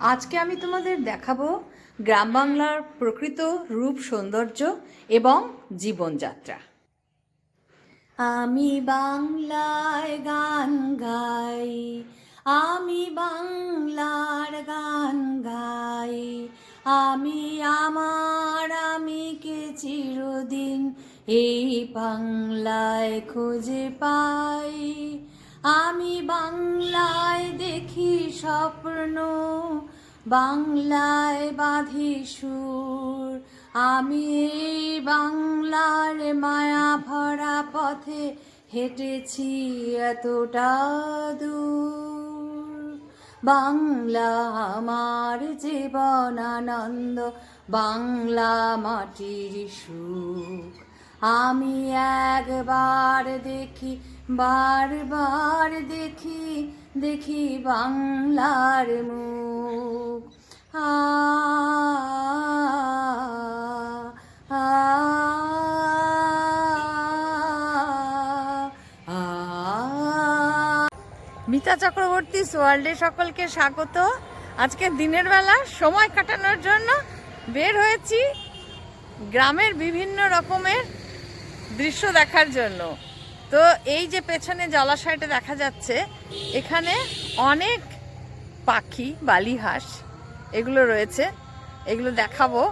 আজকে আমি তোমাদের দেখাবো গ্রাম বাংলার প্রকৃত রূপ সৌন্দর্য এবং জীবনযাত্রা। আমি বাংলায় গান গাই, আমি বাংলার গান গাই, আমি আমার, আমি কে চিরদিন এই বাংলায় খুঁজে পাই। আমি বাংলায় দেখি স্বপ্ন, বাংলায় বাঁধি সুর। আমি এই বাংলার মায়া ভরা পথে হেঁটেছি এতটা দূর। বাংলা আমার জীবন আনন্দ, বাংলা মাটির সুখ। আমি একবার দেখি বারবার দেখি দেখি বাংলার মুখ। আ। মিতা চক্রবর্তী ওয়ার্ল্ডে সকলকে স্বাগত। আজকে দিনের বেলা সময় কাটানোর জন্য বের হয়েছি গ্রামের বিভিন্ন রকমের দৃশ্য দেখার জন্য। তো এই যে পেছনে জলাশয়টা দেখা যাচ্ছে, এখানে অনেক পাখি, বালিহাঁস এগুলো রয়েছে, এগুলো দেখাবো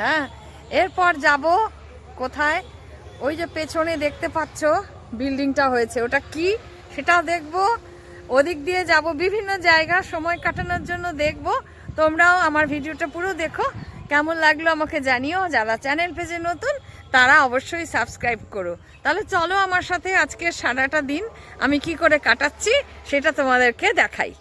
হ্যাঁ? এরপর যাব কোথায়? ওই যে পেছনে দেখতে পাচ্ছ বিল্ডিংটা হয়েছে, ওটা কি সেটাও দেখব। ওদিক দিয়ে যাব বিভিন্ন জায়গা, সময় কাটানোর জন্য দেখব। তোমরাও আমার ভিডিওটা পুরো দেখো, কেমন লাগল আমাকে জানিও। যারা চ্যানেল পেজে নতুন তারা অবশ্যই সাবস্ক্রাইব করো। তাহলে চলো আমার সাথে আজকে সারাটা দিন, আমি কি করে কাটাচ্ছি সেটা তোমাদেরকে দেখাই।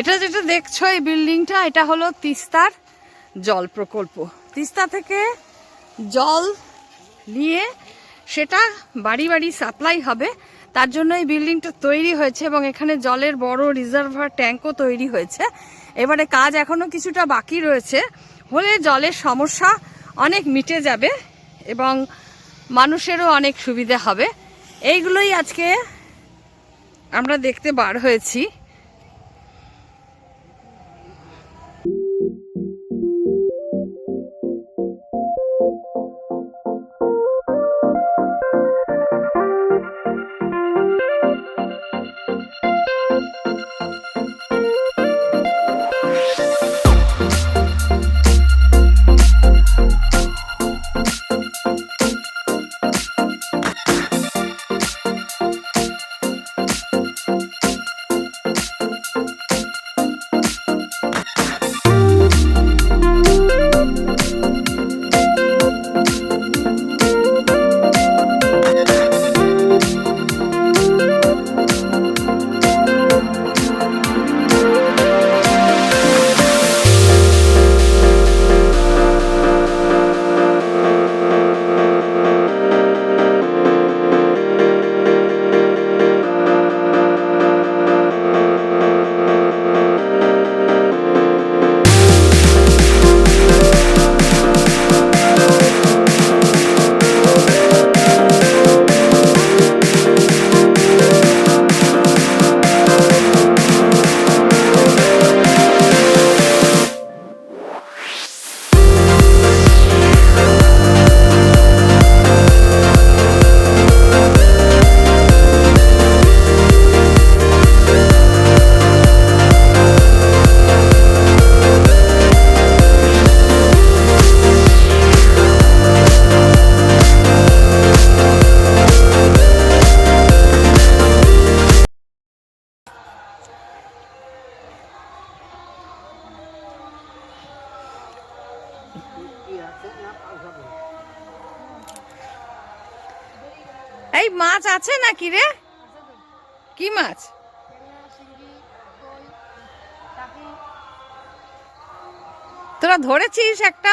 এটা যেটা দেখছ, এই বিল্ডিংটা এটা হলো তিস্তার জল প্রকল্প। তিস্তা থেকে জল নিয়ে সেটা বাড়ি বাড়ি সাপ্লাই হবে। তার জন্য এই বিল্ডিংটা তৈরি হয়েছে এবং এখানে জলের বড় রিজার্ভার ট্যাঙ্কও তৈরি হয়েছে। এবারে কাজ এখনও কিছুটা বাকি রয়েছে। হলে জলের সমস্যা অনেক মিটে যাবে এবং মানুষেরও অনেক সুবিধা হবে। এইগুলোই আজকে আমরা দেখতে বার হয়েছি। এই মাছ আছে নাকি রে? কি মাছ? তোরা ধরেছিস একটা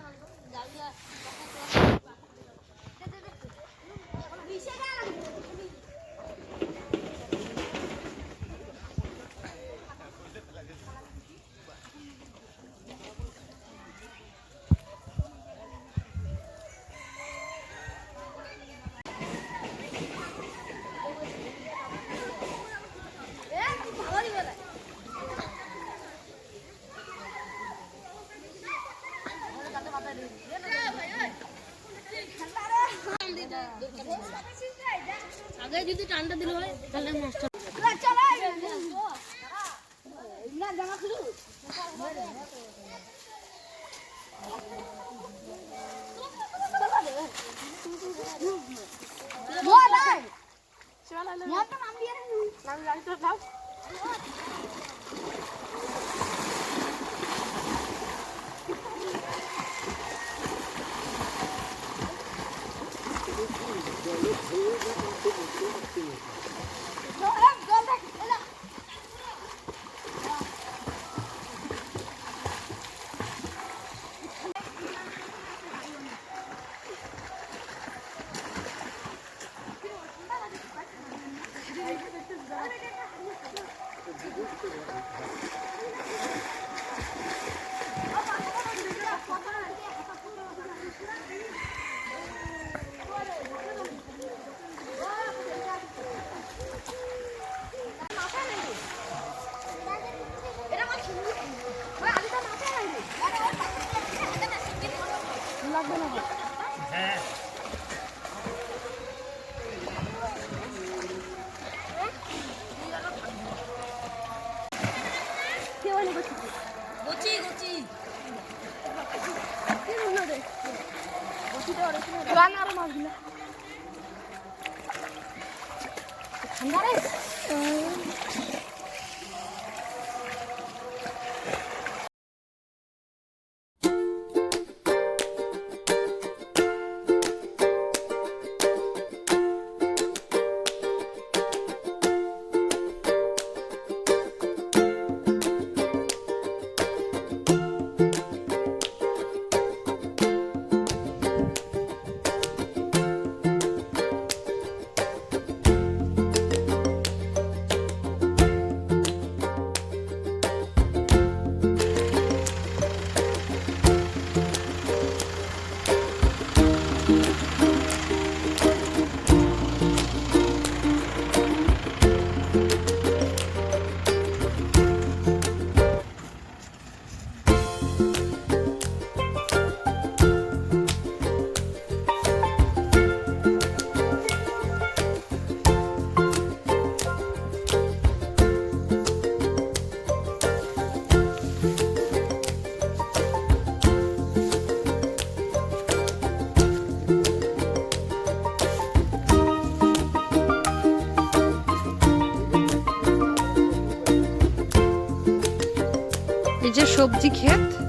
আগে যদি টানটা দিল হয় তাহলে মাছটা গচি এই যে সবজি ক্ষেত?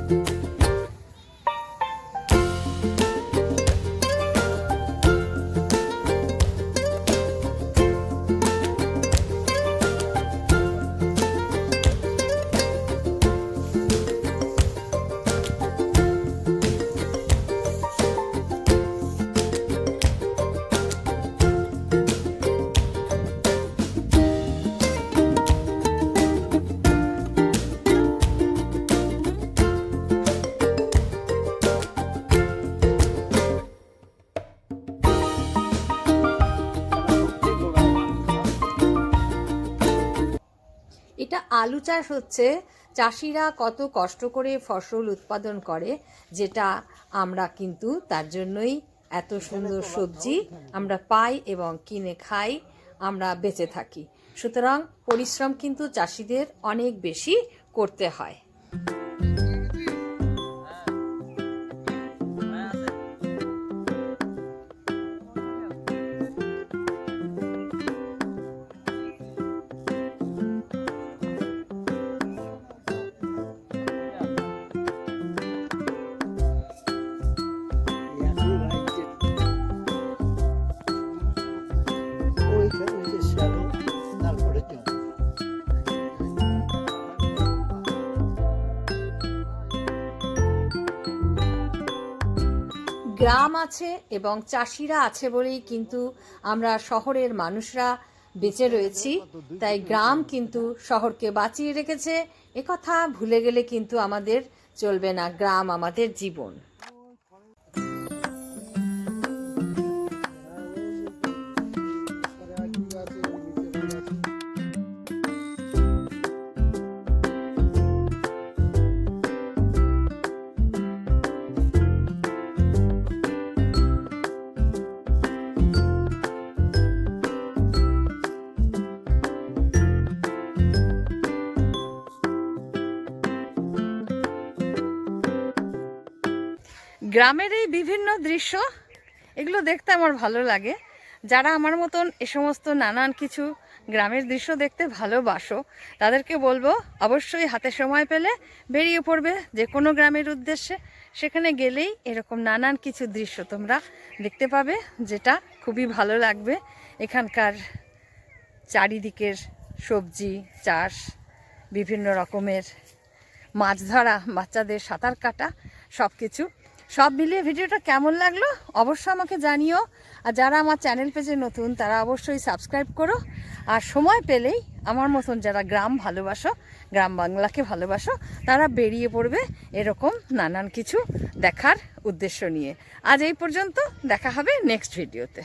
আলু চাষ হচ্ছে, চাষিরা কত কষ্ট করে ফসল উৎপাদন করে, যেটা আমরা কিন্তু তার জন্যই এত সুন্দর সবজি আমরা পাই এবং কিনে খাই, আমরা বেঁচে থাকি। সুতরাং পরিশ্রম কিন্তু চাষিদের অনেক বেশি করতে হয়। গ্রাম আছে এবং চাষিরা আছে বলেই কিন্তু আমরা শহরের মানুষরা বেঁচে রয়েছি। তাই গ্রাম কিন্তু শহরকে বাঁচিয়ে রেখেছে। একথা ভুলে গেলে কিন্তু আমাদের চলবে না। গ্রাম আমাদের জীবন। গ্রামের এই বিভিন্ন দৃশ্য, এগুলো দেখতে আমার ভালো লাগে। যারা আমার মতন এ সমস্ত নানান কিছু গ্রামের দৃশ্য দেখতে ভালোবাসো, তাদেরকে বলব, অবশ্যই হাতে সময় পেলে বেরিয়ে পড়বে যে কোনো গ্রামের উদ্দেশ্যে। সেখানে গেলেই এরকম নানান কিছু দৃশ্য তোমরা দেখতে পাবে, যেটা খুবই ভালো লাগবে। এখানকার চারিদিকের সবজি, চাষ, বিভিন্ন রকমের মাছ ধরা, বাচ্চাদের সাঁতার কাটা সব কিছু সব মিলিয়ে ভিডিওটা কেমন লাগল অবশ্যই আমাকে জানিও। আর যারা আমার চ্যানেল পেজে নতুন, তারা অবশ্যই সাবস্ক্রাইব করো। আর সময় পেলেই আমার মতন যারা গ্রাম ভালোবাসো, গ্রাম বাংলাকে ভালোবাসো, তারা বেরিয়ে পড়বে এরকম নানান কিছু দেখার উদ্দেশ্য নিয়ে। আজ এই পর্যন্ত দেখা হবে নেক্সট ভিডিওতে